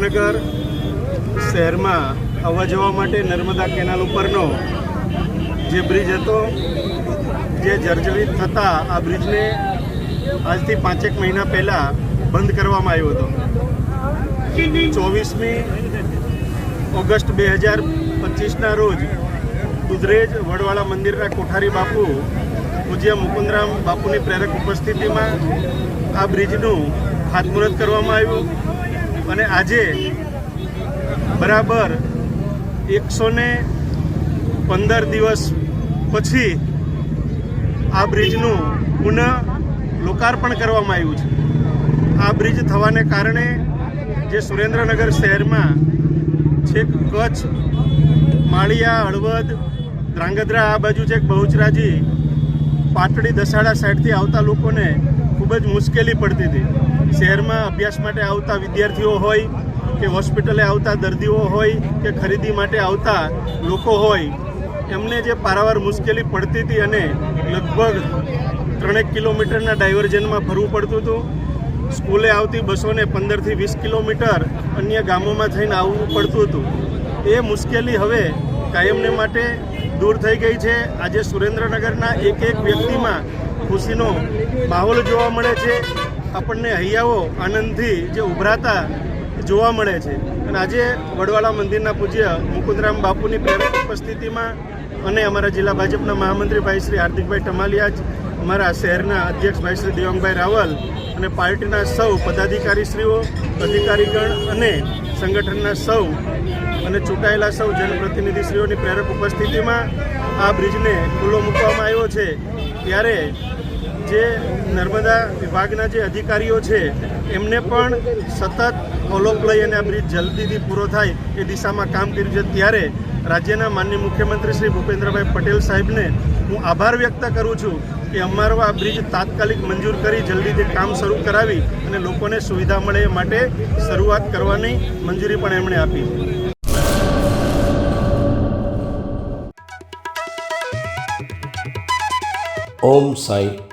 સુરેન્દ્રનગર શહેરમાં આવવા જવા માટે નર્મદા કેનાલ ઉપરનો જે બ્રિજ હતો, જે જર્જરિત થતાં આ બ્રિજને આજથી પાંચેક મહિના પહેલાં બંધ કરવામાં આવ્યો હતો. ચોવીસમી ઓગસ્ટ બે હજાર પચીસના રોજ દુધરેજ વડવાળા મંદિરના કોઠારી બાપુ પૂજ્ય મુકુંદરામ બાપુની પ્રેરક ઉપસ્થિતિમાં આ બ્રિજનું ખાતમુહૂર્ત કરવામાં આવ્યું. અને આજે બરાબર એકસો ને પંદર દિવસ પછી આ બ્રિજનું પુનઃ લોકાર્પણ કરવામાં આવ્યું છે. આ બ્રિજ થવાને કારણે જે સુરેન્દ્રનગર શહેરમાં છેક કચ્છ, માળિયા, હળવદ, ધ્રાંગધ્રા, આ બાજુ છેક બહુચરાજી, પાટડી દસાડા સાઈડથી આવતા લોકોને ખૂબ જ મુશ્કેલી પડતી હતી. શહેરમાં અભ્યાસ માટે આવતા વિદ્યાર્થીઓ હોય કે હોસ્પિટલે આવતા દર્દીઓ હોય કે ખરીદી માટે આવતા લોકો હોય, એમને જે પારાવાર મુશ્કેલી પડતી હતી અને લગભગ ત્રણેક કિલોમીટરના ડાયવર્ઝનમાં ભરવું પડતું હતું. સ્કૂલે આવતી બસોને પંદરથી વીસ કિલોમીટર અન્ય ગામોમાં થઈને આવવું પડતું હતું. એ મુશ્કેલી હવે કાયમને માટે દૂર થઈ ગઈ છે. આજે સુરેન્દ્રનગરના એક એક વ્યક્તિમાં ખુશીનો માહોલ જોવા મળે છે. આપણને હૈયાઓ આનંદથી જે ઉભરાતા જોવા મળે છે. અને આજે વડવાળા મંદિરના પૂજ્ય મુકુદરામ બાપુની પ્રેરક ઉપસ્થિતિમાં અને અમારા જિલ્લા ભાજપના મહામંત્રી ભાઈ શ્રી હાર્દિકભાઈ ટમાલિયા જ અમારા શહેરના અધ્યક્ષ ભાઈ શ્રી દેવાંગભાઈ રાવલ અને પાર્ટીના સૌ પદાધિકારીશ્રીઓ અધિકારીગણ અને સંગઠનના સૌ અને ચૂંટાયેલા સૌ જનપ્રતિનિધિશ્રીઓની પ્રેરક ઉપસ્થિતિમાં આ બ્રિજને ખુલ્લો મૂકવામાં આવ્યો છે. ત્યારે જે નર્મદા વિભાગના જે અધિકારીઓ છે, એમને પણ સતત ફોલોઅપ લઈ અને આ બ્રિજ જલ્દીથી પૂરો થાય એ દિશામાં કામ કર્યું છે. ત્યારે રાજ્યના માનનીય મુખ્યમંત્રી શ્રી ભૂપેન્દ્રભાઈ પટેલ સાહેબને હું આભાર વ્યક્ત કરું છું કે અમારો આ બ્રિજ તાત્કાલિક મંજૂર કરી જલ્દીથી કામ શરૂ કરાવી અને લોકોને સુવિધા મળે એ માટે શરૂઆત કરવાની મંજૂરી પણ એમણે આપી. ઓમ સાઈ